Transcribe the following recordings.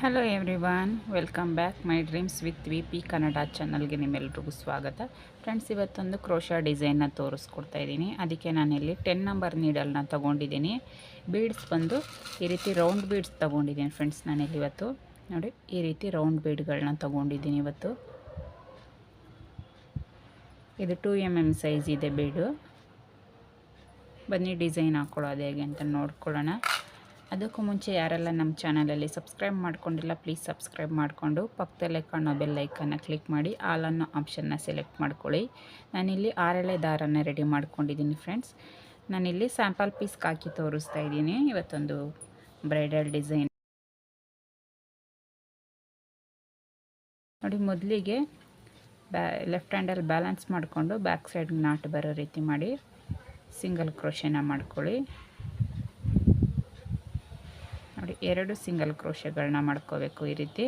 Hello everyone welcome back my dreams with V P Kannada ಚಾನಲ್ಗೆ ನಿಮ್ಮೆಲ್ರಿಗೂ ಸ್ವಾಗತ. Friends ಇವತ್ತೊಂದು ಕ್ರೋಶಾ ಡಿಸೈನ್ನ ತೋರಿಸ್ಕೊಡ್ತಾ ಇದ್ದೀನಿ. ಅದಕ್ಕೆ ನಾನಿಲ್ಲಿ ಟೆನ್ ನಂಬರ್ ನೀಡಲ್ನ ತೊಗೊಂಡಿದ್ದೀನಿ. ಬೀಡ್ಸ್ ಬಂದು ಈ ರೀತಿ ರೌಂಡ್ ಬೀಡ್ಸ್ ತೊಗೊಂಡಿದ್ದೀನಿ ಫ್ರೆಂಡ್ಸ್ ನಾನಿಲ್ಲಿ ಇವತ್ತು. ನೋಡಿ, ಈ ರೀತಿ ರೌಂಡ್ ಬೀಡ್ಗಳನ್ನ ತೊಗೊಂಡಿದ್ದೀನಿ ಇವತ್ತು. ಇದು ಟೂ ಎಂ ಎಂ ಸೈಜ್ ಇದೆ ಬೀಡು ಬನ್ನಿ ಡಿಸೈನ್ ಹಾಕ್ಕೊಳ್ಳೋದು ಹೇಗೆ ಅಂತ ನೋಡ್ಕೊಳ್ಳೋಣ. ಅದಕ್ಕೂ ಮುಂಚೆ ಯಾರೆಲ್ಲ ನಮ್ಮ ಚಾನಲಲ್ಲಿ ಸಬ್ಸ್ಕ್ರೈಬ್ ಮಾಡ್ಕೊಂಡಿಲ್ಲ, ಪ್ಲೀಸ್ ಸಬ್ಸ್ಕ್ರೈಬ್ ಮಾಡಿಕೊಂಡು ಪಕ್ಕದಲ್ಲೇ ಕಾಣೋ ಬೆಲ್ಲೈಕನ್ನು ಕ್ಲಿಕ್ ಮಾಡಿ, ಆಲ್ ಅನ್ನೋ ಆಪ್ಷನ್ನ ಸೆಲೆಕ್ಟ್ ಮಾಡ್ಕೊಳ್ಳಿ. ನಾನಿಲ್ಲಿ ಆರಳೆ ದಾರನ ರೆಡಿ ಮಾಡ್ಕೊಂಡಿದ್ದೀನಿ ಫ್ರೆಂಡ್ಸ್. ನಾನಿಲ್ಲಿ ಸ್ಯಾಂಪಲ್ ಪೀಸ್ ಹಾಕಿ ತೋರಿಸ್ತಾ ಇದ್ದೀನಿ. ಇವತ್ತೊಂದು ಬ್ರೈಡಲ್ ಡಿಸೈನ್. ನೋಡಿ, ಮೊದಲಿಗೆ ಬ್ಯಾ, ಲೆಫ್ಟ್ ಹ್ಯಾಂಡಲ್ಲಿ ಬ್ಯಾಲೆನ್ಸ್ ಮಾಡಿಕೊಂಡು ಬ್ಯಾಕ್ ಸೈಡ್ಗೆ ನಾಟ್ ಬರೋ ರೀತಿ ಮಾಡಿ, ಸಿಂಗಲ್ ಕ್ರೋಶೆನ ಮಾಡ್ಕೊಳ್ಳಿ. ನೋಡಿ, ಎರಡು ಸಿಂಗಲ್ ಕ್ರೋಶೆಗಳನ್ನ ಮಾಡ್ಕೋಬೇಕು ಈ ರೀತಿ.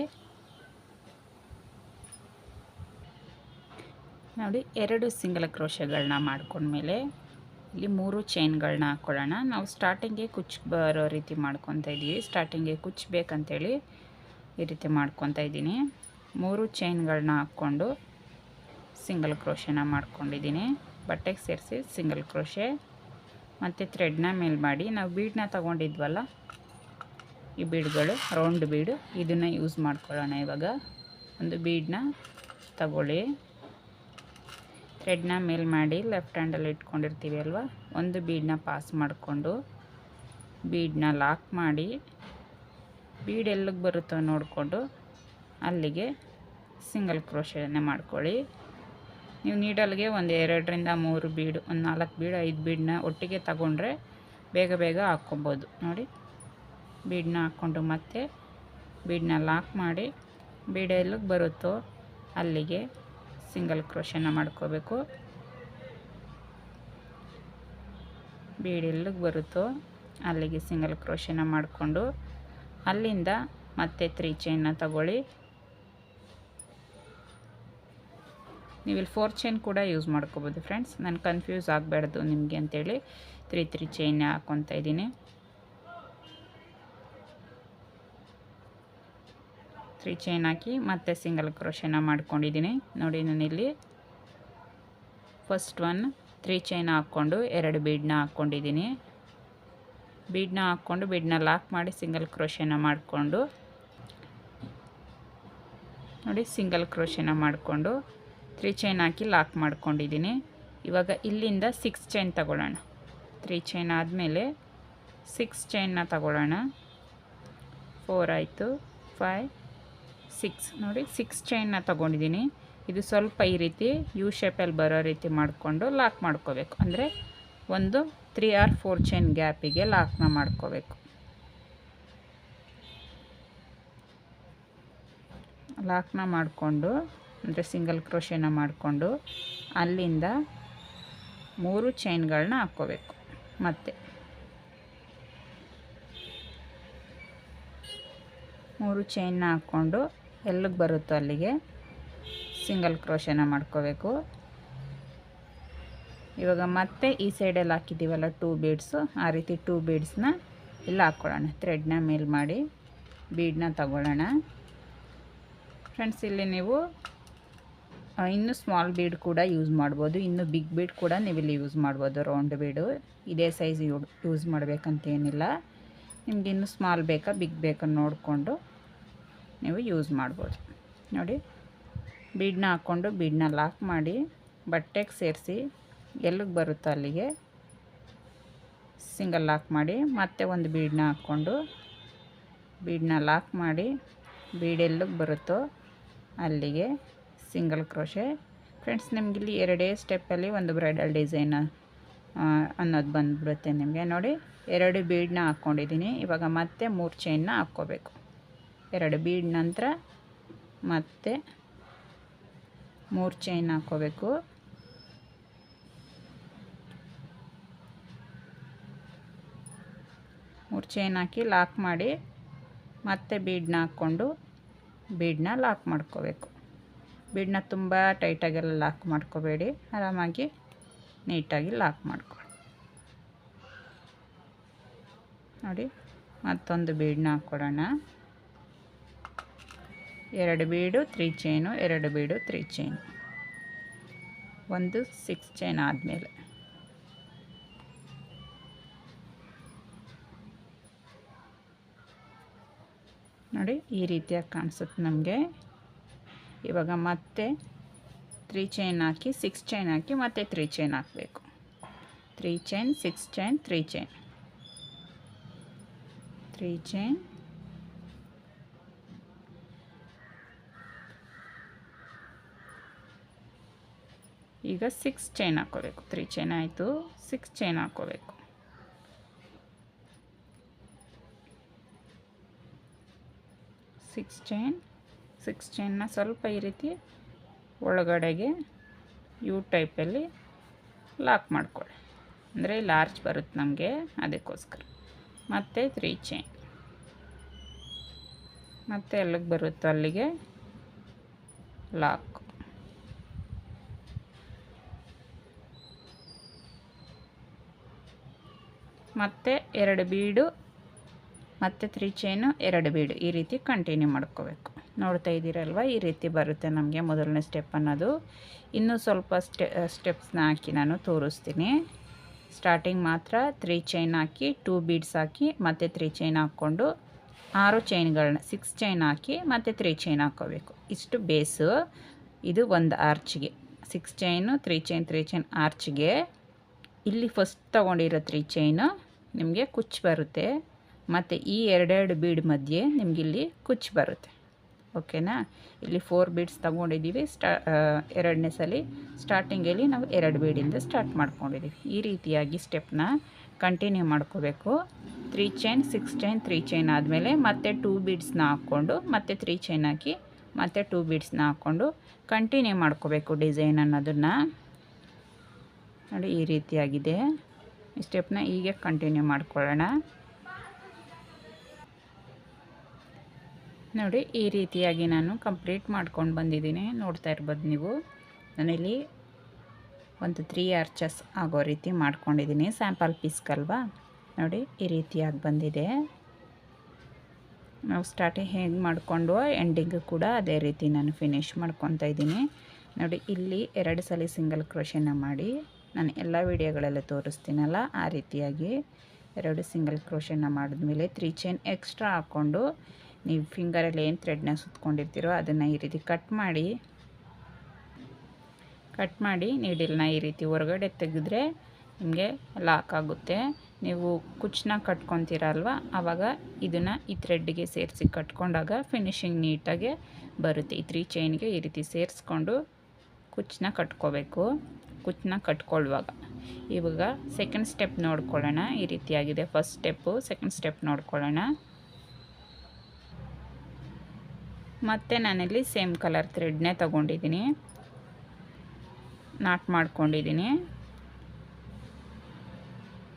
ನೋಡಿ, ಎರಡು ಸಿಂಗಲ್ ಕ್ರೋಶೆಗಳನ್ನ ಮಾಡ್ಕೊಂಡ್ಮೇಲೆ ಇಲ್ಲಿ ಮೂರು ಚೈನ್ಗಳನ್ನ ಹಾಕ್ಕೊಳ್ಳೋಣ ನಾವು ಸ್ಟಾರ್ಟಿಂಗೇ ಕುಚ್ ಬರೋ ರೀತಿ ಮಾಡ್ಕೊತಾ ಇದ್ದೀವಿ ಸ್ಟಾರ್ಟಿಂಗ್ಗೆ ಕುಚ್ಚಬೇಕಂತೇಳಿ ಈ ರೀತಿ ಮಾಡ್ಕೊತಾ ಇದ್ದೀನಿ ಮೂರು ಚೈನ್ಗಳನ್ನ ಹಾಕ್ಕೊಂಡು ಸಿಂಗಲ್ ಕ್ರೋಶೆನ ಮಾಡ್ಕೊಂಡಿದ್ದೀನಿ ಬಟ್ಟೆಗೆ ಸೇರಿಸಿ ಸಿಂಗಲ್ ಕ್ರೋಶೆ. ಮತ್ತು ಥ್ರೆಡ್ನ ಮೇಲ್ ಮಾಡಿ ನಾವು ಬೀಡನ್ನ ತಗೊಂಡಿದ್ವಲ್ಲ ಈ ಬೀಡ್ಗಳು ರೌಂಡ್ ಬೀಡು. ಇದನ್ನು ಯೂಸ್ ಮಾಡ್ಕೊಳ್ಳೋಣ ಇವಾಗ. ಒಂದು ಬೀಡನ್ನ ತಗೊಳ್ಳಿ. ಥ್ರೆಡ್ನ ಮೇಲ್ ಮಾಡಿ ಲೆಫ್ಟ್ ಹ್ಯಾಂಡಲ್ಲಿ ಇಟ್ಕೊಂಡಿರ್ತೀವಿ ಅಲ್ವಾ? ಒಂದು ಬೀಡನ್ನ ಪಾಸ್ ಮಾಡಿಕೊಂಡು ಬೀಡನ್ನ ಲಾಕ್ ಮಾಡಿ, ಬೀಡ್ ಎಲ್ಲಿಗೆ ಬರುತ್ತೋ ನೋಡಿಕೊಂಡು ಅಲ್ಲಿಗೆ ಸಿಂಗಲ್ ಕ್ರೋಶನ್ನೇ ಮಾಡ್ಕೊಳ್ಳಿ. ನೀವು ನೀಡಲ್ಗೆ ಒಂದು ಎರಡರಿಂದ ಮೂರು ಬೀಡು, ಒಂದು ನಾಲ್ಕು ಬೀಡು, ಐದು ಬೀಡನ್ನ ಒಟ್ಟಿಗೆ ತಗೊಂಡ್ರೆ ಬೇಗ ಬೇಗ ಹಾಕ್ಕೊಬೋದು. ನೋಡಿ. ಬೀಡನ್ನ ಹಾಕ್ಕೊಂಡು ಮತ್ತೆ ಬೀಡನ್ನ ಲಾಕ್ ಮಾಡಿ ಬೀಡ ಎಲ್ಲಿಗೆ ಬರುತ್ತೋ ಅಲ್ಲಿಗೆ ಸಿಂಗಲ್ ಕ್ರೋಶನ ಮಾಡ್ಕೋಬೇಕು. ಬೀಡ್ ಎಲ್ಲಿಗೆ ಬರುತ್ತೋ ಅಲ್ಲಿಗೆ ಸಿಂಗಲ್ ಕ್ರೋಷನ ಮಾಡಿಕೊಂಡು ಅಲ್ಲಿಂದ ಮತ್ತೆ ತ್ರೀ ಚೈನ್ನ ತಗೊಳ್ಳಿ. ನೀವು ಫೋರ್ ಚೈನ್ ಕೂಡ ಯೂಸ್ ಮಾಡ್ಕೋಬೋದು ಫ್ರೆಂಡ್ಸ್. ನಾನು ಕನ್ಫ್ಯೂಸ್ ಆಗಬಾರ್ದು ನಿಮಗೆ ಅಂತೇಳಿ ತ್ರೀ ತ್ರೀ ಚೈನ್ ಹಾಕ್ಕೊತಾ ಇದ್ದೀನಿ. ತ್ರೀ ಚೈನ್ ಹಾಕಿ ಮತ್ತೆ ಸಿಂಗಲ್ ಕ್ರೋಶನ ಮಾಡ್ಕೊಂಡಿದ್ದೀನಿ. ನೋಡಿ ನಾನಿಲ್ಲಿ ಫಸ್ಟ್ ಒನ್ ತ್ರೀ ಚೈನ್ ಹಾಕ್ಕೊಂಡು ಎರಡು ಬೀಡನ್ನ ಹಾಕ್ಕೊಂಡಿದ್ದೀನಿ. ಬೀಡನ್ನ ಹಾಕ್ಕೊಂಡು ಬೀಡನ್ನ ಲಾಕ್ ಮಾಡಿ ಸಿಂಗಲ್ ಕ್ರೋಶನ ಮಾಡಿಕೊಂಡು ನೋಡಿ ಸಿಂಗಲ್ ಕ್ರೋಶನ ಮಾಡಿಕೊಂಡು ತ್ರೀ ಚೈನ್ ಹಾಕಿ ಲಾಕ್ ಮಾಡ್ಕೊಂಡಿದ್ದೀನಿ. ಇವಾಗ ಇಲ್ಲಿಂದ ಸಿಕ್ಸ್ ಚೈನ್ ತಗೊಳ್ಳೋಣ. ತ್ರೀ ಚೈನ್ ಆದಮೇಲೆ ಸಿಕ್ಸ್ ಚೈನ್ನ ತಗೊಳ್ಳೋಣ. ಫೋರ್ ಆಯಿತು. ಫೈ ಸಿಕ್ಸ್ ನೋಡಿ ಸಿಕ್ಸ್ ಚೈನ್ನ ತೊಗೊಂಡಿದ್ದೀನಿ. ಇದು ಸ್ವಲ್ಪ ಈ ರೀತಿ ಯು ಶೇಪಲ್ಲಿ ಬರೋ ರೀತಿ ಮಾಡಿಕೊಂಡು ಲಾಕ್ ಮಾಡ್ಕೋಬೇಕು. ಅಂದರೆ ಒಂದು ತ್ರೀ ಆರ್ ಫೋರ್ ಚೈನ್ ಗ್ಯಾಪಿಗೆ ಲಾಕ್ನ ಮಾಡ್ಕೋಬೇಕು. ಲಾಕ್ನ ಮಾಡಿಕೊಂಡು, ಅಂದರೆ ಸಿಂಗಲ್ ಕ್ರೋಶೆನ ಮಾಡಿಕೊಂಡು ಅಲ್ಲಿಂದ ಮೂರು ಚೈನ್ಗಳನ್ನ ಹಾಕ್ಕೋಬೇಕು. ಮತ್ತೆ ಮೂರು ಚೈನ್ನ ಹಾಕ್ಕೊಂಡು ಎಲ್ಲಿಗೆ ಬರುತ್ತೋ ಅಲ್ಲಿಗೆ ಸಿಂಗಲ್ ಕ್ರೋಶನ ಮಾಡ್ಕೋಬೇಕು. ಇವಾಗ ಮತ್ತೆ ಈ ಸೈಡಲ್ಲಿ ಹಾಕಿದ್ದೀವಲ್ಲ ಟೂ ಬೀಡ್ಸು, ಆ ರೀತಿ ಟೂ ಬೀಡ್ಸ್ನ ಇಲ್ಲಿ ಹಾಕ್ಕೊಳ್ಳೋಣ. ಥ್ರೆಡ್ನ ಮೇಲ್ ಮಾಡಿ ಬೀಡನ್ನ ತಗೊಳ್ಳೋಣ. ಫ್ರೆಂಡ್ಸ್, ಇಲ್ಲಿ ನೀವು ಇನ್ನೂ ಸ್ಮಾಲ್ ಬೀಡ್ ಕೂಡ ಯೂಸ್ ಮಾಡ್ಬೋದು. ಇನ್ನು ಬಿಗ್ ಬೀಡ್ ಕೂಡ ನೀವು ಇಲ್ಲಿ ಯೂಸ್ ಮಾಡ್ಬೋದು. ರೌಂಡ್ ಬೀಡು, ಇದೇ ಸೈಜ್ ಯೂಸ್ ಮಾಡಬೇಕಂತೇನಿಲ್ಲ. ನಿಮ್ಗೆ ಇನ್ನೂ ಸ್ಮಾಲ್ ಬೇಕಾ, ಬಿಗ್ ಬೇಕಾ ನೋಡಿಕೊಂಡು ನೀವು ಯೂಸ್ ಮಾಡ್ಬೋದು. ನೋಡಿ ಬೀಡನ್ನ ಹಾಕ್ಕೊಂಡು ಬೀಡನ್ನ ಲಾಕ್ ಮಾಡಿ ಬಟ್ಟೆಗೆ ಸೇರಿಸಿ ಎಲ್ಲಿಗೆ ಬರುತ್ತೋ ಅಲ್ಲಿಗೆ ಸಿಂಗಲ್ ಲಾಕ್ ಮಾಡಿ ಮತ್ತೆ ಒಂದು ಬೀಡನ್ನ ಹಾಕ್ಕೊಂಡು ಬೀಡನ್ನ ಲಾಕ್ ಮಾಡಿ ಬೀಡ್ ಎಲ್ಲಿಗೆ ಬರುತ್ತೋ ಅಲ್ಲಿಗೆ ಸಿಂಗಲ್ ಕ್ರೋಶೆ. ಫ್ರೆಂಡ್ಸ್ ನಿಮಗಿಲ್ಲಿ ಎರಡೇ ಸ್ಟೆಪ್ಪಲ್ಲಿ ಒಂದು ಬ್ರೈಡಲ್ ಡಿಸೈನ್ ಅನ್ನೋದು ಬಂದುಬಿಡುತ್ತೆ ನಿಮಗೆ. ನೋಡಿ, ಎರಡು ಬೀಡನ್ನ ಹಾಕ್ಕೊಂಡಿದ್ದೀನಿ. ಇವಾಗ ಮತ್ತೆ ಮೂರು ಚೈನ್ನ ಹಾಕ್ಕೋಬೇಕು. ಎರಡು ಬೀಡ್ ನಂತರ ಮತ್ತೆ ಮೂರು ಚೈನ್ ಹಾಕ್ಕೋಬೇಕು ಮೂರು ಚೈನ್ ಹಾಕಿ ಲಾಕ್ ಮಾಡಿ ಮತ್ತೆ ಬೀಡ್ನ ಹಾಕ್ಕೊಂಡು ಬೀಡನ್ನ ಲಾಕ್ ಮಾಡ್ಕೋಬೇಕು. ಬೀಡನ್ನ ತುಂಬ ಟೈಟಾಗೆಲ್ಲ ಲಾಕ್ ಮಾಡ್ಕೋಬೇಡಿ. ಆರಾಮಾಗಿ ನೀಟಾಗಿ ಲಾಕ್ ಮಾಡ್ಕೊಳ್ಳಿ. ನೋಡಿ, ಮತ್ತೊಂದು ಬೀಡನ್ನ ಹಾಕ್ಕೊಡೋಣ. ಎರಡು ಬೀಡು, ತ್ರೀ ಚೈನು, ಎರಡು ಬೀಡು, ತ್ರೀ ಚೈನು. ಒಂದು ಸಿಕ್ಸ್ ಚೈನ್ ಆದಮೇಲೆ. ನೋಡಿ, ಈ ರೀತಿಯಾಗಿ ಕಾಣಿಸುತ್ತೆ ನಮಗೆ. ಇವಾಗ ಮತ್ತೆ ತ್ರೀ ಚೈನ್ ಹಾಕಿ ಸಿಕ್ಸ್ ಚೈನ್ ಹಾಕಿ ಮತ್ತೆ ತ್ರೀ ಚೈನ್ ಹಾಕಬೇಕು. Three chain six chain three chain three chain ಈಗ ಸಿಕ್ಸ್ ಚೈನ್ ಹಾಕೋಬೇಕು ತ್ರೀ ಚೈನ್ ಆಯಿತು. ಸಿಕ್ಸ್ ಚೈನ್ ಹಾಕೋಬೇಕು ಸಿಕ್ಸ್ ಚೈನ್ ಸಿಕ್ಸ್ ಚೈನ್ನ ಸ್ವಲ್ಪ ಈ ರೀತಿ ಒಳಗಡೆಗೆ ಯು ಟೈಪಲ್ಲಿ ಲಾಕ್ ಮಾಡ್ಕೊಳ್ಳಿ. ಅಂದರೆ ಲಾರ್ಜ್ ಬರುತ್ತೆ ನಮಗೆ ಅದಕ್ಕೋಸ್ಕರ. ಮತ್ತು ತ್ರೀ ಚೈನ್ ಮತ್ತು ಎಲ್ಲಿಗೆ ಬರುತ್ತೋ ಅಲ್ಲಿಗೆ ಲಾಕ್ ಮತ್ತು ಎರಡು ಬೀಡು, ಮತ್ತು ತ್ರೀ ಚೈನು ಎರಡು ಬೀಡು. ಈ ರೀತಿ ಕಂಟಿನ್ಯೂ ಮಾಡ್ಕೋಬೇಕು. ನೋಡ್ತಾ ಇದ್ದೀರಲ್ವ? ಈ ರೀತಿ ಬರುತ್ತೆ ನಮಗೆ ಮೊದಲನೇ ಸ್ಟೆಪ್ ಅನ್ನೋದು. ಇನ್ನೂ ಸ್ವಲ್ಪ ಸ್ಟೆ ಸ್ಟೆಪ್ಸ್ನ ಹಾಕಿ ನಾನು ತೋರಿಸ್ತೀನಿ. ಸ್ಟಾರ್ಟಿಂಗ್ ಮಾತ್ರ ತ್ರೀ ಚೈನ್ ಹಾಕಿ ಟೂ ಬೀಡ್ಸ್ ಹಾಕಿ, ಮತ್ತು ತ್ರೀ ಚೈನ್ ಹಾಕ್ಕೊಂಡು ಆರು ಚೈನ್ಗಳನ್ನ ಸಿಕ್ಸ್ ಚೈನ್ ಹಾಕಿ, ಮತ್ತು ತ್ರೀ ಚೈನ್ ಹಾಕ್ಕೋಬೇಕು ಇಷ್ಟು ಬೇಸು ಇದು ಒಂದು ಆರ್ಚ್ಗೆ six chain three chain three chain ಆರ್ಚ್ಗೆ ಇಲ್ಲಿ ಫಸ್ಟ್ ತೊಗೊಂಡಿರೋ ತ್ರೀ ಚೈನು ನಿಮಗೆ ಕುಚ್ಚು ಬರುತ್ತೆ. ಮತ್ತು ಈ ಎರಡೆರಡು ಬೀಡ್ ಮಧ್ಯೆ ನಿಮಗಿಲ್ಲಿ ಕುಚ್ಚು ಬರುತ್ತೆ. ಓಕೆನಾ ಇಲ್ಲಿ ಫೋರ್ ಬೀಡ್ಸ್ ತೊಗೊಂಡಿದ್ದೀವಿ. ಸ್ಟಾ ಎರಡನೇ ಸಲ ಸ್ಟಾರ್ಟಿಂಗಲ್ಲಿ ನಾವು ಎರಡು ಬೀಡಿಂದ ಸ್ಟಾರ್ಟ್ ಮಾಡ್ಕೊಂಡಿದ್ದೀವಿ. ಈ ರೀತಿಯಾಗಿ ಸ್ಟೆಪ್ನ ಕಂಟಿನ್ಯೂ ಮಾಡ್ಕೋಬೇಕು. Three chain six chain three chain ಆದಮೇಲೆ ಮತ್ತೆ ಟೂ ಬೀಡ್ಸ್ನ ಹಾಕ್ಕೊಂಡು ಮತ್ತೆ ತ್ರೀ ಚೈನ್ ಹಾಕಿ ಮತ್ತೆ ಟೂ ಬೀಡ್ಸ್ನ ಹಾಕ್ಕೊಂಡು ಕಂಟಿನ್ಯೂ ಮಾಡ್ಕೋಬೇಕು ಡಿಸೈನ್ ಅನ್ನೋದನ್ನು. ನೋಡಿ ಈ ರೀತಿಯಾಗಿದೆ. ಈ ಸ್ಟೆಪ್ನ ಹೀಗೆ ಕಂಟಿನ್ಯೂ ಮಾಡ್ಕೊಳ್ಳೋಣ. ನೋಡಿ ಈ ರೀತಿಯಾಗಿ ನಾನು ಕಂಪ್ಲೀಟ್ ಮಾಡ್ಕೊಂಡು ಬಂದಿದ್ದೀನಿ. ನೋಡ್ತಾ ಇರ್ಬೋದು ನೀವು. ನಾನಿಲ್ಲಿ ಒಂದು ತ್ರೀ ಆರ್ಚಸ್ ಆಗೋ ರೀತಿ ಮಾಡ್ಕೊಂಡಿದ್ದೀನಿ. ಸ್ಯಾಂಪಲ್ ಪೀಸ್ಗಲ್ವಾ ನೋಡಿ ಈ ರೀತಿಯಾಗಿ ಬಂದಿದೆ. ನಾವು ಸ್ಟಾರ್ಟಿಂಗ್ ಹೇಗೆ ಮಾಡಿಕೊಂಡು ಎಂಡಿಂಗ್ ಕೂಡ ಅದೇ ರೀತಿ ನಾನು ಫಿನಿಶ್ ಮಾಡ್ಕೊತಾ ಇದ್ದೀನಿ. ನೋಡಿ ಇಲ್ಲಿ ಎರಡು ಸಲ ಸಿಂಗಲ್ ಕ್ರೋಶನ ಮಾಡಿ. ನಾನು ಎಲ್ಲ ವೀಡಿಯೋಗಳೆಲ್ಲ ತೋರಿಸ್ತೀನಲ್ಲ, ಆ ರೀತಿಯಾಗಿ ಎರಡು ಸಿಂಗಲ್ ಕ್ರೋಶನ ಮಾಡಿದ್ಮೇಲೆ ತ್ರೀ ಚೈನ್ ಎಕ್ಸ್ಟ್ರಾ ಹಾಕ್ಕೊಂಡು ನೀವು ಫಿಂಗರಲ್ಲಿ ಏನು ಥ್ರೆಡ್ನ ಸುತ್ಕೊಂಡಿರ್ತೀರೋ ಅದನ್ನು ಈ ರೀತಿ ಕಟ್ ಮಾಡಿ ಕಟ್ ಮಾಡಿ ನೀಡಿಲ್ನ ಈ ರೀತಿ ಹೊರಗಡೆ ತೆಗೆದ್ರೆ ನಿಮಗೆ ಲಾಕ್ ಆಗುತ್ತೆ. ನೀವು ಕುಚ್ಚನ್ನ ಕಟ್ಕೊತೀರಲ್ವ ಆವಾಗ ಇದನ್ನು ಈ ಥ್ರೆಡ್ಗೆ ಸೇರಿಸಿ ಕಟ್ಕೊಂಡಾಗ ಫಿನಿಶಿಂಗ್ ನೀಟಾಗೆ ಬರುತ್ತೆ. ಈ ತ್ರೀ ಚೈನ್ಗೆ ಈ ರೀತಿ ಸೇರಿಸ್ಕೊಂಡು ಕುಚ್ಚನ್ನ ಕಟ್ಕೋಬೇಕು. ಕುಚ್ಚನ್ನ ಕಟ್ಕೊಳ್ಳುವಾಗ ಇವಾಗ ಸೆಕೆಂಡ್ ಸ್ಟೆಪ್ ನೋಡ್ಕೊಳ್ಳೋಣ. ಈ ರೀತಿಯಾಗಿದೆ. ಫಸ್ಟ್ ಸ್ಟೆಪ್ಪು ಸೆಕೆಂಡ್ ಸ್ಟೆಪ್ ನೋಡ್ಕೊಳ್ಳೋಣ. ಮತ್ತು ನಾನಿಲ್ಲಿ ಸೇಮ್ ಕಲರ್ ಥ್ರೆಡ್ನೇ ತಗೊಂಡಿದ್ದೀನಿ. ನಾಟ್ ಮಾಡ್ಕೊಂಡಿದ್ದೀನಿ.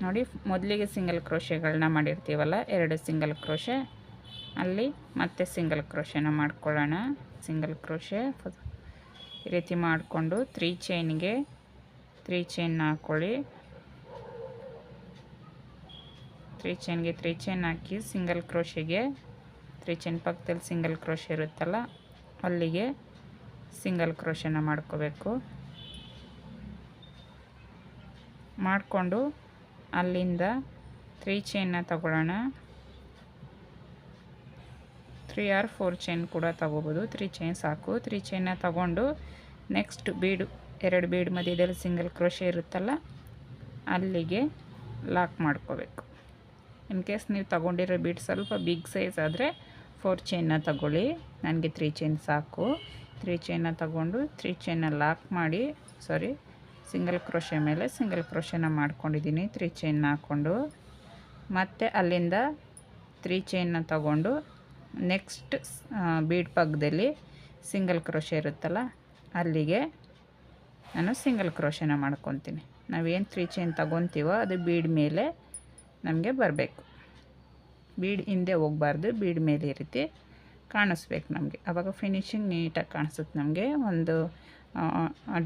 ನೋಡಿ, ಮೊದಲಿಗೆ ಸಿಂಗಲ್ ಕ್ರೋಶೆಗಳನ್ನ ಮಾಡಿರ್ತೀವಲ್ಲ, ಎರಡು ಸಿಂಗಲ್ ಕ್ರೋಶೆ ಅಲ್ಲಿ ಮತ್ತೆ ಸಿಂಗಲ್ ಕ್ರೋಶೆನ ಮಾಡ್ಕೊಳ್ಳೋಣ. ಸಿಂಗಲ್ ಕ್ರೋಶೆ ಈ ರೀತಿ ಮಾಡಿಕೊಂಡು ತ್ರೀ ಚೈನ್ಗೆ ತ್ರೀ ಚೈನ್ ಹಾಕ್ಕೊಳ್ಳಿ ತ್ರೀ ಚೈನ್ಗೆ ತ್ರೀ ಚೈನ್ ಹಾಕಿ ಸಿಂಗಲ್ ಕ್ರೋಶೆಗೆ, ತ್ರೀ ಚೈನ್ ಪಕ್ಕದಲ್ಲಿ ಸಿಂಗಲ್ ಕ್ರೋಶೆ ಇರುತ್ತಲ್ಲ, ಅಲ್ಲಿಗೆ ಸಿಂಗಲ್ ಕ್ರೋಶೆನ ಮಾಡ್ಕೋಬೇಕು. ಮಾಡಿಕೊಂಡು ಅಲ್ಲಿಂದ ತ್ರೀ ಚೈನ್ನ ತಗೊಳ್ಳೋಣ. ತ್ರೀ ಆರ್ ಫೋರ್ ಚೈನ್ ಕೂಡ ತಗೋಬೋದು. ತ್ರೀ ಚೈನ್ ಸಾಕು. ತ್ರೀ ಚೈನ್ನ ತಗೊಂಡು ನೆಕ್ಸ್ಟ್ ಬೀಡು ಎರಡು ಬೀಡ್ ಮಧ್ಯದಲ್ಲಿ ಸಿಂಗಲ್ ಕ್ರೋಶೆ ಇರುತ್ತಲ್ಲ, ಅಲ್ಲಿಗೆ ಲಾಕ್ ಮಾಡ್ಕೋಬೇಕು. ಇನ್ ಕೇಸ್ ನೀವು ತಗೊಂಡಿರೋ ಬೀಡ್ ಸ್ವಲ್ಪ ಬಿಗ್ ಸೈಜ್ ಆದರೆ ಫೋರ್ ಚೈನ್ನ ತಗೊಳ್ಳಿ. ನನಗೆ ತ್ರೀ ಚೈನ್ ಸಾಕು. ತ್ರೀ ಚೈನ್ನ ತಗೊಂಡು ತ್ರೀ ಚೈನ್ನ ಲಾಕ್ ಮಾಡಿ ಸಾರಿ ಸಿಂಗಲ್ ಕ್ರೋಶೆ ಮೇಲೆ ಸಿಂಗಲ್ ಕ್ರೋಶೆನ ಮಾಡ್ಕೊಂಡಿದ್ದೀನಿ. ತ್ರೀ ಚೈನ್ನ ಹಾಕ್ಕೊಂಡು ಮತ್ತು ಅಲ್ಲಿಂದ ತ್ರೀ ಚೈನ್ನ ತಗೊಂಡು ನೆಕ್ಸ್ಟ್ ಬೀಡ್ ಪಕ್ಕದಲ್ಲಿ ಸಿಂಗಲ್ ಕ್ರೋಶೆ ಇರುತ್ತಲ್ಲ, ಅಲ್ಲಿಗೆ ನಾನು ಸಿಂಗಲ್ ಕ್ರೋಶನ ಮಾಡ್ಕೊತೀನಿ. ನಾವೇನು ತ್ರೀ ಚೈನ್ ತಗೊತೀವೋ ಅದು ಬೀಡ್ ಮೇಲೆ ನಮಗೆ ಬರಬೇಕು. ಬೀಡ್ ಹಿಂದೆ ಹೋಗಬಾರ್ದು ಬೀಡ್ ಮೇಲೆ ರೀತಿ ಕಾಣಿಸ್ಬೇಕು ನಮಗೆ. ಆವಾಗ ಫಿನಿಶಿಂಗ್ ನೀಟಾಗಿ ಕಾಣಿಸುತ್ತೆ ನಮಗೆ. ಒಂದು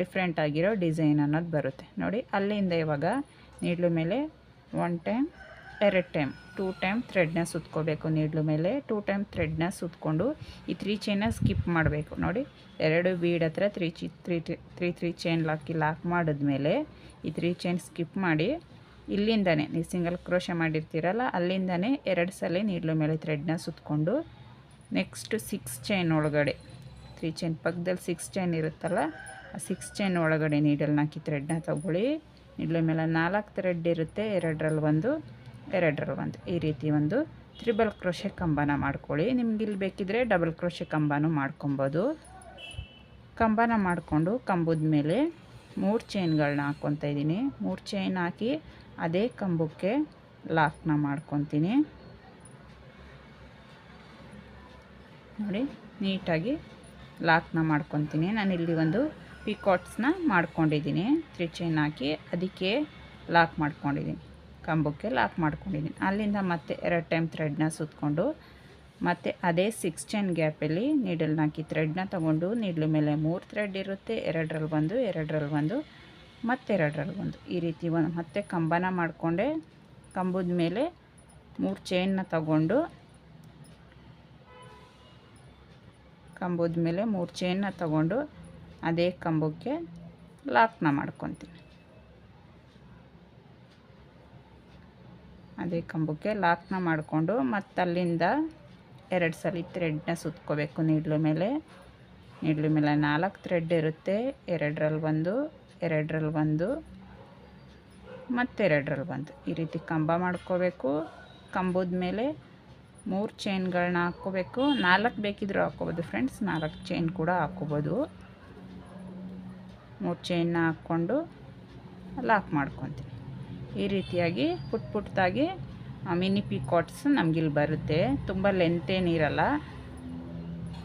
ಡಿಫ್ರೆಂಟ್ ಆಗಿರೋ ಡಿಸೈನ್ ಅನ್ನೋದು ಬರುತ್ತೆ. ನೋಡಿ, ಅಲ್ಲಿಂದ ಇವಾಗ ನೀಡ್ಲು ಮೇಲೆ ಒನ್ ಟೈಮ್ ಎರಡು ಟೈಮ್ ಟೂ ಟೈಮ್ ಥ್ರೆಡ್ನ ಸುತ್ಕೋಬೇಕು ನೀಡ್ಲು ಮೇಲೆ. ಟೂ ಟೈಮ್ ಥ್ರೆಡ್ನ ಸುತ್ಕೊಂಡು ಈ ತ್ರೀ ಚೈನ ಸ್ಕಿಪ್ ಮಾಡಬೇಕು. ನೋಡಿ, ಎರಡು ಬೀಡ್ ಹತ್ರ ತ್ರೀ ಚಿ, ತ್ರೀ ತ್ರೀ ತ್ರೀ ಚೈನ್ ಲಾಕಿ ಲಾಕ್ ಮಾಡಿದ್ಮೇಲೆ ಈ ತ್ರೀ ಚೈನ್ ಸ್ಕಿಪ್ ಮಾಡಿ ಇಲ್ಲಿಂದನೇ, ನೀವು ಸಿಂಗಲ್ ಕ್ರೋಶ ಮಾಡಿರ್ತೀರಲ್ಲ, ಅಲ್ಲಿಂದನೇ ಎರಡು ಸಲ ನೀಡ್ಲು ಮೇಲೆ ಥ್ರೆಡ್ನ ಸುತ್ಕೊಂಡು ನೆಕ್ಸ್ಟ್ ಸಿಕ್ಸ್ ಚೈನ್ ಒಳಗಡೆ, ತ್ರೀ ಚೈನ್ ಪಕ್ಕದಲ್ಲಿ ಸಿಕ್ಸ್ ಚೈನ್ ಇರುತ್ತಲ್ಲ, ಆ ಸಿಕ್ಸ್ ಚೈನ್ ಒಳಗಡೆ ನೀಡಲ್ನ ಹಾಕಿ ಥ್ರೆಡ್ನ ತಗೊಳ್ಳಿ. ನೀಡ್ಲು ಮೇಲೆ ನಾಲ್ಕು ಥ್ರೆಡ್ ಇರುತ್ತೆ, ಎರಡರಲ್ಲಿ ಒಂದು. ಎರಡರಲ್ಲಿ ಒಂದು, ಈ ರೀತಿ ಒಂದು ತ್ರಿಬಲ್ ಕ್ರೋಶೆ ಕಂಬನ ಮಾಡ್ಕೊಳ್ಳಿ. ನಿಮ್ಗೆ ಇಲ್ಲಿ ಬೇಕಿದ್ರೆ ಡಬಲ್ ಕ್ರೋಶೆ ಕಂಬನೂ ಮಾಡ್ಕೊಬೋದು. ಕಂಬನ ಮಾಡಿಕೊಂಡು ಕಂಬದ ಮೇಲೆ ಮೂರು ಚೈನ್ಗಳನ್ನ ಹಾಕ್ಕೊತಾ ಇದ್ದೀನಿ. ಮೂರು ಚೈನ್ ಹಾಕಿ ಅದೇ ಕಂಬಕ್ಕೆ ಲಾಕ್ನ ಮಾಡ್ಕೊತೀನಿ. ನೋಡಿ, ನೀಟಾಗಿ ಲಾಕ್ನ ಮಾಡ್ಕೊತೀನಿ. ಇಲ್ಲಿ ಒಂದು ಪಿಕಾಟ್ಸ್ನ ಮಾಡ್ಕೊಂಡಿದ್ದೀನಿ. ತ್ರೀ ಚೈನ್ ಹಾಕಿ ಅದಕ್ಕೆ ಲಾಕ್ ಮಾಡ್ಕೊಂಡಿದ್ದೀನಿ. ಕಂಬಕ್ಕೆ ಲಾಕ್ ಮಾಡ್ಕೊಂಡಿದ್ದೀನಿ. ಅಲ್ಲಿಂದ ಮತ್ತೆ ಎರಡು ಟೈಮ್ ಥ್ರೆಡ್ನ ಸುತ್ತಕೊಂಡು ಮತ್ತು ಅದೇ ಸಿಕ್ಸ್ ಚೈನ್ ಗ್ಯಾಪಲ್ಲಿ ನೀಡಲ್ನ ಹಾಕಿ ಥ್ರೆಡ್ನ ತೊಗೊಂಡು ನೀಡ್ಲು ಮೇಲೆ ಮೂರು ಥ್ರೆಡ್ ಇರುತ್ತೆ ಎರಡರಲ್ಲಿ ಒಂದು ಎರಡರಲ್ಲಿ ಒಂದು ಮತ್ತೆರಡರಲ್ಲಿ ಒಂದು. ಈ ರೀತಿ ಒಂದು ಮತ್ತೆ ಕಂಬನ ಮಾಡಿಕೊಂಡೆ, ಕಂಬದ ಮೇಲೆ ಮೂರು ಚೈನ್ನ ತಗೊಂಡು, ಕಂಬದ ಮೇಲೆ ಮೂರು ಚೈನ್ನ ತಗೊಂಡು, ಅದೇ ಕಂಬಕ್ಕೆ ಲಾಕ್ನ ಮಾಡ್ಕೊತೀನಿ. ಅದೇ ಕಂಬಕ್ಕೆ ಲಾಕ್ನ ಮಾಡಿಕೊಂಡು ಮತ್ತು ಅಲ್ಲಿಂದ ಎರಡು ಸಲ ಥ್ರೆಡ್ನ ಸುತ್ಕೋಬೇಕು ನೀಡ್ಲು ಮೇಲೆ. ನೀಡ್ಲು ಮೇಲೆ ನಾಲ್ಕು ಥ್ರೆಡ್ ಇರುತ್ತೆ. ಎರಡರಲ್ಲಿ ಒಂದು ಎರಡರಲ್ಲಿ ಒಂದು, ಮತ್ತೆರಡರಲ್ಲಿ ಒಂದು. ಈ ರೀತಿ ಕಂಬ ಮಾಡ್ಕೋಬೇಕು. ಕಂಬದ ಮೇಲೆ ಮೂರು ಚೈನ್ಗಳನ್ನ ಹಾಕ್ಕೋಬೇಕು. ನಾಲ್ಕು ಬೇಕಿದ್ರೂ ಹಾಕ್ಕೋಬೋದು ಫ್ರೆಂಡ್ಸ್ ನಾಲ್ಕು ಚೈನ್ ಕೂಡ ಹಾಕ್ಕೋಬೋದು. ಮೂರು ಚೈನ್ನ ಹಾಕ್ಕೊಂಡು ಲಾಕ್ ಮಾಡ್ಕೊತೀನಿ. ಈ ರೀತಿಯಾಗಿ ಪುಟ್ ಪುಟ್ಟದಾಗಿ ಮಿನಿ ಪಿಕಾಟ್ಸ್ ನಮಗಿಲ್ಲಿ ಬರುತ್ತೆ. ತುಂಬ ಲೆಂತ್ ಏನಿರಲ್ಲ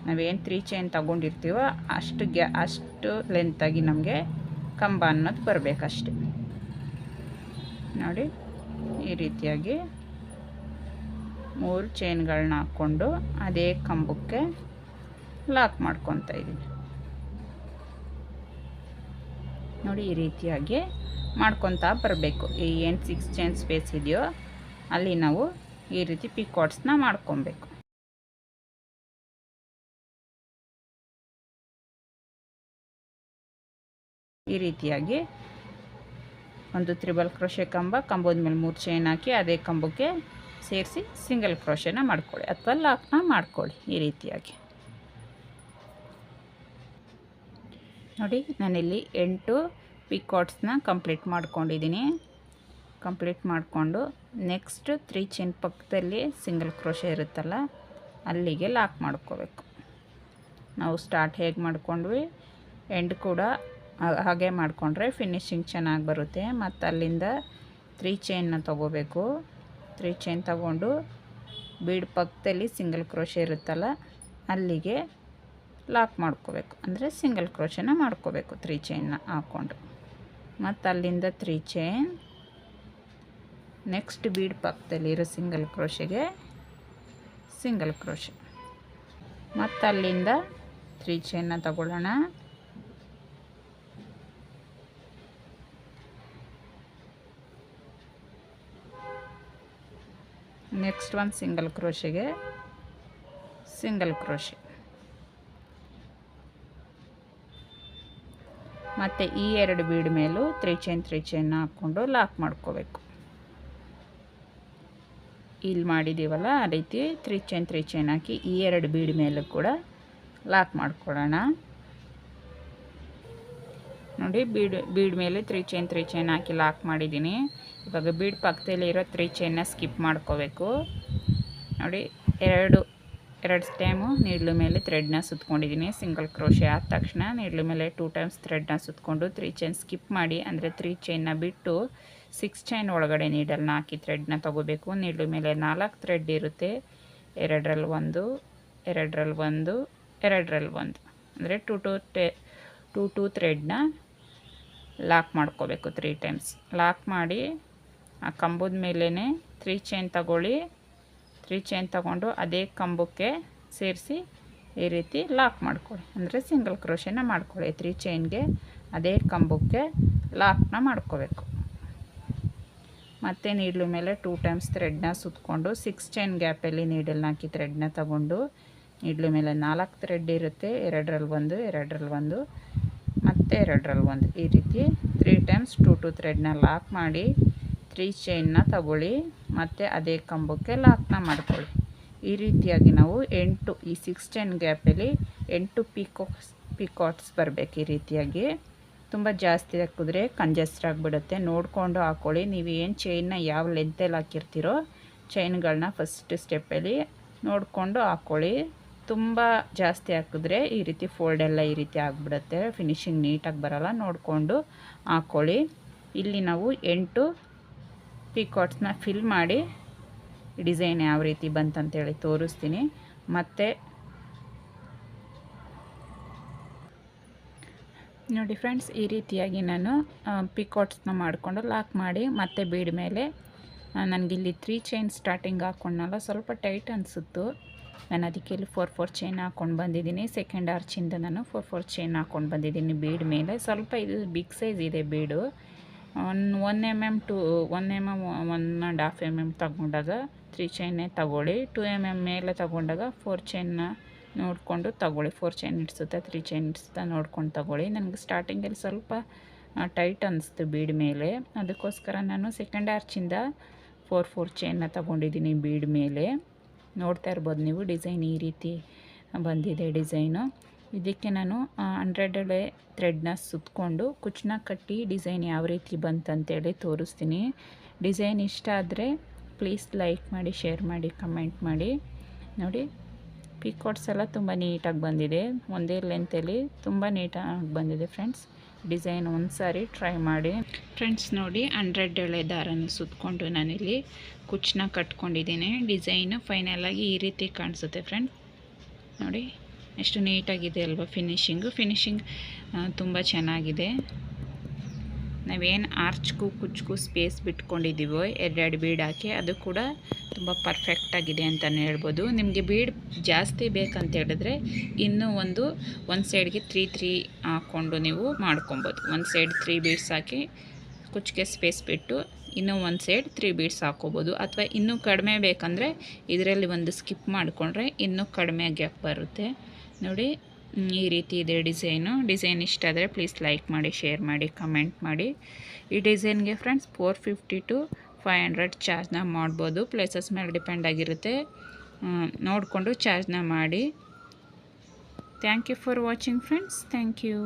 ನಾವೇನು ತ್ರೀ ಚೈನ್ ತಗೊಂಡಿರ್ತೀವೋ ಅಷ್ಟು ಗ್ಯಾ ಅಷ್ಟು ಲೆಂತಾಗಿ ನಮಗೆ ಕಂಬ ಅನ್ನೋದು ಬರಬೇಕಷ್ಟೆ. ನೋಡಿ, ಈ ರೀತಿಯಾಗಿ ಮೂರು ಚೈನ್ಗಳನ್ನ ಹಾಕ್ಕೊಂಡು ಅದೇ ಕಂಬಕ್ಕೆ ಲಾಕ್ ಮಾಡ್ಕೊತಾ ಇದ್ದೀನಿ ನೋಡಿ ಈ ರೀತಿಯಾಗಿ ಮಾಡ್ಕೊತಾ ಬರಬೇಕು. ಈ ಏನು ಸಿಕ್ಸ್ ಚೈನ್ ಸ್ಪೇಸ್ ಇದೆಯೋ ಅಲ್ಲಿ ನಾವು ಈ ರೀತಿ ಪಿಕಾಟ್ಸ್ನ ಮಾಡ್ಕೊಬೇಕು. ಈ ರೀತಿಯಾಗಿ ಒಂದು ತ್ರಿಬಲ್ ಕ್ರೋಶೆ ಕಂಬ, ಕಂಬದ ಮೇಲೆ ಮೂರು ಚೈನ್ ಹಾಕಿ ಅದೇ ಕಂಬಕ್ಕೆ ಸೇರಿಸಿ ಸಿಂಗಲ್ ಕ್ರೋಶೆನ ಮಾಡ್ಕೊಳ್ಳಿ. ಅಥವಾ ಲಾಕ್ನ ಮಾಡ್ಕೊಳ್ಳಿ ಈ ರೀತಿಯಾಗಿ. ನೋಡಿ, ನಾನಿಲ್ಲಿ ಎಂಟು ಪಿಕಾಟ್ಸ್ನ ಕಂಪ್ಲೀಟ್ ಮಾಡ್ಕೊಂಡಿದ್ದೀನಿ. ಕಂಪ್ಲೀಟ್ ಮಾಡಿಕೊಂಡು ನೆಕ್ಸ್ಟ್ ತ್ರೀ ಚೈನ್ ಪಕ್ಕದಲ್ಲಿ ಸಿಂಗಲ್ ಕ್ರೋಶೆ ಇರುತ್ತಲ್ಲ, ಅಲ್ಲಿಗೆ ಲಾಕ್ ಮಾಡ್ಕೋಬೇಕು. ನಾವು ಸ್ಟಾರ್ಟ್ ಹೇಗೆ ಮಾಡ್ಕೊಂಡ್ವಿ? ಎಂಡ್ ಕೂಡ ಹಾಗೆ ಮಾಡಿಕೊಂಡ್ರೆ ಫಿನಿಶಿಂಗ್ ಚೆನ್ನಾಗಿ ಬರುತ್ತೆ. ಮತ್ತು ಅಲ್ಲಿಂದ ತ್ರೀ ಚೈನ್ನ ತೊಗೋಬೇಕು. ತ್ರೀ ಚೈನ್ ತಗೊಂಡು ಬೀಡ್ ಪಕ್ಕದಲ್ಲಿ ಸಿಂಗಲ್ ಕ್ರೋಶೆ ಇರುತ್ತಲ್ಲ, ಅಲ್ಲಿಗೆ ಲಾಕ್ ಮಾಡ್ಕೋಬೇಕು. ಅಂದರೆ ಸಿಂಗಲ್ ಕ್ರೋಶನ ಮಾಡ್ಕೋಬೇಕು ತ್ರೀ ಚೈನ್ನ ಹಾಕ್ಕೊಂಡು ಮತ್ತು ಅಲ್ಲಿಂದ ತ್ರೀ ಚೈನ್ ನೆಕ್ಸ್ಟ್ ಬೀಡ್ ಪಕ್ಕದಲ್ಲಿರೋ ಸಿಂಗಲ್ ಕ್ರೋಶೆಗೆ ಸಿಂಗಲ್ ಕ್ರೋಶೆ ಮತ್ತು ಅಲ್ಲಿಂದ ತ್ರೀ ಚೈನ್ನ ತಗೊಳ್ಳೋಣ. ನೆಕ್ಸ್ಟ್ ಒಂದು ಸಿಂಗಲ್ ಕ್ರೋಶೆಗೆ ಸಿಂಗಲ್ ಕ್ರೋಶೆ ಮತ್ತು ಈ ಎರಡು ಬೀಡ್ ಮೇಲೂ ತ್ರೀ ಚೈನ್ ತ್ರೀ ಚೈನ್ ಹಾಕ್ಕೊಂಡು ಲಾಕ್ ಮಾಡ್ಕೋಬೇಕು. ಇಲ್ಲಿ ಮಾಡಿದ್ದೀವಲ್ಲ ಆ ರೀತಿ ತ್ರೀ ಚೈನ್ ತ್ರೀ ಚೈನ್ ಹಾಕಿ ಈ ಎರಡು ಬೀಡ್ ಮೇಲೂ ಕೂಡ ಲಾಕ್ ಮಾಡ್ಕೊಳ್ಳೋಣ. ನೋಡಿ, ಬೀಡ್ ಬೀಡ್ ಮೇಲೆ ತ್ರೀ ಚೈನ್ ತ್ರೀ ಚೈನ್ ಹಾಕಿ ಲಾಕ್ ಮಾಡಿದ್ದೀನಿ. ಇವಾಗ ಬೀಡ್ ಪಕ್ಕದಲ್ಲಿ ಇರೋ ತ್ರೀ ಚೈನ್ನ ಸ್ಕಿಪ್ ಮಾಡ್ಕೋಬೇಕು. ನೋಡಿ, ಎರಡು ಎರಡು ಟೈಮು ನೀಡ್ಲು ಮೇಲೆ ಥ್ರೆಡ್ನ ಸುತ್ಕೊಂಡಿದ್ದೀನಿ. ಸಿಂಗಲ್ ಕ್ರೋಶೆ ಆದ ತಕ್ಷಣ ನೀಡ್ಲು ಮೇಲೆ ಟೂ ಟೈಮ್ಸ್ ಥ್ರೆಡ್ನ ಸುತ್ಕೊಂಡು ತ್ರೀ ಚೈನ್ ಸ್ಕಿಪ್ ಮಾಡಿ, ಅಂದರೆ ತ್ರೀ ಚೈನ್ನ ಬಿಟ್ಟು ಸಿಕ್ಸ್ ಚೈನ್ ಒಳಗಡೆ ನೀಡಲ್ನ ಹಾಕಿ ಥ್ರೆಡ್ನ ತೊಗೋಬೇಕು. ನೀಡ್ಲು ಮೇಲೆ ನಾಲ್ಕು ಥ್ರೆಡ್ ಇರುತ್ತೆ. ಎರಡರಲ್ಲಿ ಒಂದು ಎರಡರಲ್ಲಿ ಒಂದು ಎರಡರಲ್ಲಿ ಒಂದು. ಅಂದರೆ ಟೂ ಟು ಟೆ ಟು ಟು ಥ್ರೆಡ್ನ ಲಾಕ್ ಮಾಡ್ಕೋಬೇಕು ತ್ರೀ ಟೈಮ್ಸ್ ಲಾಕ್ ಮಾಡಿ ಆ ಕಂಬದ ಮೇಲೇ ತ್ರೀ ಚೈನ್ ತಗೊಳ್ಳಿ. ತ್ರೀ ಚೈನ್ ತಗೊಂಡು ಅದೇ ಕಂಬಕ್ಕೆ ಸೇರಿಸಿ ಈ ರೀತಿ ಲಾಕ್ ಮಾಡ್ಕೊಳ್ಳಿ. ಅಂದರೆ ಸಿಂಗಲ್ ಕ್ರೋಷನ ಮಾಡ್ಕೊಳ್ಳಿ. ತ್ರೀ ಚೈನ್ಗೆ ಅದೇ ಕಂಬಕ್ಕೆ ಲಾಕ್ನ ಮಾಡ್ಕೋಬೇಕು. ಮತ್ತೆ ನೀಡ್ಲು ಮೇಲೆ ಟೂ ಟೈಮ್ಸ್ ಥ್ರೆಡ್ನ ಸುತ್ತಕೊಂಡು ಸಿಕ್ಸ್ ಚೈನ್ ಗ್ಯಾಪಲ್ಲಿ ನೀಡಲ್ನ ಹಾಕಿ ಥ್ರೆಡ್ನ ತಗೊಂಡು ನೀಡ್ಲು ಮೇಲೆ ನಾಲ್ಕು ಥ್ರೆಡ್ ಇರುತ್ತೆ. ಎರಡರಲ್ಲಿ ಒಂದು ಎರಡರಲ್ಲಿ ಒಂದು, ಮತ್ತು ಎರಡರಲ್ಲಿ ಒಂದು. ಈ ರೀತಿ ತ್ರೀ ಟೈಮ್ಸ್ ಟೂ ಟು ಥ್ರೆಡ್ನ ಲಾಕ್ ಮಾಡಿ ತ್ರೀ ಚೈನ್ನ ತಗೊಳ್ಳಿ, ಮತ್ತು ಅದೇ ಕಂಬಕ್ಕೆ ಲಾಕ್ನ ಮಾಡ್ಕೊಳ್ಳಿ. ಈ ರೀತಿಯಾಗಿ ನಾವು ಎಂಟು, ಈ ಸಿಕ್ಸ್ ಟೆನ್ ಗ್ಯಾಪಲ್ಲಿ ಎಂಟು ಪಿಕೋಕ್ಸ್ ಪಿಕಾಟ್ಸ್ ಬರಬೇಕು ಈ ರೀತಿಯಾಗಿ. ತುಂಬ ಜಾಸ್ತಿ ಹಾಕಿದ್ರೆ ಕಂಜಸ್ಟ್ ಆಗಿಬಿಡುತ್ತೆ. ನೋಡಿಕೊಂಡು ಹಾಕ್ಕೊಳ್ಳಿ ನೀವು ಏನು ಚೈನ್ನ ಯಾವ ಲೆಂತಲ್ಲಿ ಹಾಕಿರ್ತೀರೋ ಚೈನ್ಗಳನ್ನ ಫಸ್ಟ್ ಸ್ಟೆಪ್ಪಲ್ಲಿ ನೋಡಿಕೊಂಡು ಹಾಕ್ಕೊಳ್ಳಿ ತುಂಬ ಜಾಸ್ತಿ ಹಾಕಿದ್ರೆ ಈ ರೀತಿ ಫೋಲ್ಡ್ ಎಲ್ಲ ಈ ರೀತಿ ಆಗಿಬಿಡುತ್ತೆ. ಫಿನಿಶಿಂಗ್ ನೀಟಾಗಿ ಬರೋಲ್ಲ. ನೋಡಿಕೊಂಡು ಹಾಕ್ಕೊಳ್ಳಿ ಇಲ್ಲಿ ನಾವು ಎಂಟು ಪಿಕಾಟ್ಸ್ನ ಫಿಲ್ ಮಾಡಿ ಡಿಸೈನ್ ಯಾವ ರೀತಿ ಬಂತಂತೇಳಿ ತೋರಿಸ್ತೀನಿ. ಮತ್ತು ನೋಡಿ ಫ್ರೆಂಡ್ಸ್ ಈ ರೀತಿಯಾಗಿ ನಾನು ಪಿಕಾಟ್ಸ್ನ ಮಾಡಿಕೊಂಡು ಲಾಕ್ ಮಾಡಿ ಮತ್ತೆ ಬೀಡ್ ಮೇಲೆ ನನಗಿಲ್ಲಿ ತ್ರೀ ಚೈನ್ ಸ್ಟಾರ್ಟಿಂಗ್ ಹಾಕ್ಕೊಂಡಲ್ಲ ಸ್ವಲ್ಪ ಟೈಟ್ ಅನಿಸುತ್ತು. ನಾನು ಅದಕ್ಕೆ ಇಲ್ಲಿ ಫೋರ್ ಫೋರ್ ಚೈನ್ ಹಾಕ್ಕೊಂಡು ಬಂದಿದ್ದೀನಿ. ಸೆಕೆಂಡ್ ಆರ್ಚಿಂದ ನಾನು ಫೋರ್ ಫೋರ್ ಚೈನ್ ಹಾಕ್ಕೊಂಡು ಬಂದಿದ್ದೀನಿ ಬೀಡ್ ಮೇಲೆ. ಸ್ವಲ್ಪ ಇದು ಬಿಗ್ ಸೈಜ್ ಇದೆ bead one one M M two one M M one and half M M ತಗೊಂಡಾಗ ತ್ರೀ ಚೈನೇ ತಗೊಳ್ಳಿ. ಟು ಎಂ ಎಂ ಮೇಲೆ ತಗೊಂಡಾಗ ಫೋರ್ ಚೈನ್ನ ನೋಡಿಕೊಂಡು ತಗೊಳ್ಳಿ. ಫೋರ್ ಚೈನ್ ಇಡ್ಸುತ್ತಾ ತ್ರೀ ಚೈನ್ ಇಡ್ಸುತ್ತಾ ನೋಡ್ಕೊಂಡು ತಗೊಳ್ಳಿ. ನನಗೆ ಸ್ಟಾರ್ಟಿಂಗಲ್ಲಿ ಸ್ವಲ್ಪ ಟೈಟ್ ಅನ್ನಿಸ್ತು ಬೀಡ್ ಮೇಲೆ. ಅದಕ್ಕೋಸ್ಕರ ನಾನು ಸೆಕೆಂಡ್ ಆರ್ಚಿಂದ ಫೋರ್ ಫೋರ್ ಚೈನ್ನ ತಗೊಂಡಿದ್ದೀನಿ ಬೀಡ್ ಮೇಲೆ. ನೋಡ್ತಾ ಇರ್ಬೋದು ನೀವು ಡಿಸೈನ್ ಈ ರೀತಿ ಬಂದಿದೆ ಡಿಸೈನು ಇದಕ್ಕೆ ನಾನು ಹಂಡ್ರೆಡಲ್ಲೇ ಥ್ರೆಡ್ನ ಸುತ್ತಕೊಂಡು ಕುಚ್ಚನ್ನ ಕಟ್ಟಿ ಡಿಸೈನ್ ಯಾವ ರೀತಿ ಬಂತಂತೇಳಿ ತೋರಿಸ್ತೀನಿ. ಡಿಸೈನ್ ಇಷ್ಟ ಆದರೆ ಪ್ಲೀಸ್ ಲೈಕ್ ಮಾಡಿ, ಶೇರ್ ಮಾಡಿ, ಕಮೆಂಟ್ ಮಾಡಿ. ನೋಡಿ ಪಿಕೋಟ್ಸ್ ಎಲ್ಲ ತುಂಬ ನೀಟಾಗಿ ಬಂದಿದೆ. ಒಂದೇ ಲೆಂತಲ್ಲಿ ತುಂಬ ನೀಟಾಗಿ ಬಂದಿದೆ ಫ್ರೆಂಡ್ಸ್. ಡಿಸೈನ್ ಒಂದು ಸಾರಿ ಟ್ರೈ ಮಾಡಿ. ಫ್ರೆಂಡ್ಸ್ ನೋಡಿ ಹಂಡ್ರೆಡ್ ಎಳೆ ದಾರನ ಸುತ್ತಕೊಂಡು ನಾನಿಲ್ಲಿ ಕುಚ್ಚನ್ನ ಕಟ್ಕೊಂಡಿದ್ದೀನಿ. ಡಿಸೈನು ಫೈನಲಾಗಿ ಈ ರೀತಿ ಕಾಣಿಸುತ್ತೆ ಫ್ರೆಂಡ್ಸ್ ನೋಡಿ. ಎಷ್ಟು ನೀಟಾಗಿದೆ ಅಲ್ವಾ ಫಿನಿಶಿಂಗು ಫಿನಿಶಿಂಗ್ ತುಂಬ ಚೆನ್ನಾಗಿದೆ. ನಾವೇನು ಆರ್ಚ್ಗೂ ಕುಚ್ಗೂ ಸ್ಪೇಸ್ ಬಿಟ್ಕೊಂಡಿದ್ದೀವೋ ಎರಡೆರಡು ಬೀಡ್ ಹಾಕಿ, ಅದು ಕೂಡ ತುಂಬ ಪರ್ಫೆಕ್ಟಾಗಿದೆ ಅಂತಲೇ ಹೇಳ್ಬೋದು. ನಿಮಗೆ ಬೀಡ್ ಜಾಸ್ತಿ ಬೇಕಂತ ಹೇಳಿದ್ರೆ ಇನ್ನೂ ಒಂದು ಒಂದು ಸೈಡ್ಗೆ ತ್ರೀ ತ್ರೀ ಹಾಕ್ಕೊಂಡು ನೀವು ಮಾಡ್ಕೊಬೋದು. ಒಂದು ಸೈಡ್ ತ್ರೀ ಬೀಡ್ಸ್ ಹಾಕಿ ಕುಚ್ಚಿಗೆ ಸ್ಪೇಸ್ ಬಿಟ್ಟು, ಇನ್ನೂ ಒಂದು ಸೈಡ್ ತ್ರೀ ಬೀಡ್ಸ್ ಹಾಕ್ಕೋಬೋದು ಅಥವಾ ಇನ್ನೂ ಕಡಿಮೆ ಬೇಕಂದರೆ ಇದರಲ್ಲಿ ಒಂದು ಸ್ಕಿಪ್ ಮಾಡಿಕೊಂಡ್ರೆ ಇನ್ನೂ ಕಡಿಮೆ ಗ್ಯಾಪ್ ಬರುತ್ತೆ. ನೋಡಿ ಈ ರೀತಿ ಇದೆ ಡಿಸೈನು. ಡಿಸೈನ್ ಇಷ್ಟ ಆದರೆ ಪ್ಲೀಸ್ ಲೈಕ್ ಮಾಡಿ ಶೇರ್ ಮಾಡಿ ಕಮೆಂಟ್ ಮಾಡಿ. ಈ ಡಿಸೈನ್ಗೆ friends four fifty to five hundred ಚಾರ್ಜ್ನ ಮಾಡ್ಬೋದು. ಪ್ಲೇಸಸ್ ಮೇಲೆ ಡಿಪೆಂಡ್ ಆಗಿರುತ್ತೆ. ನೋಡಿಕೊಂಡು ಚಾರ್ಜ್ನ ಮಾಡಿ. Thank you for watching friends thank you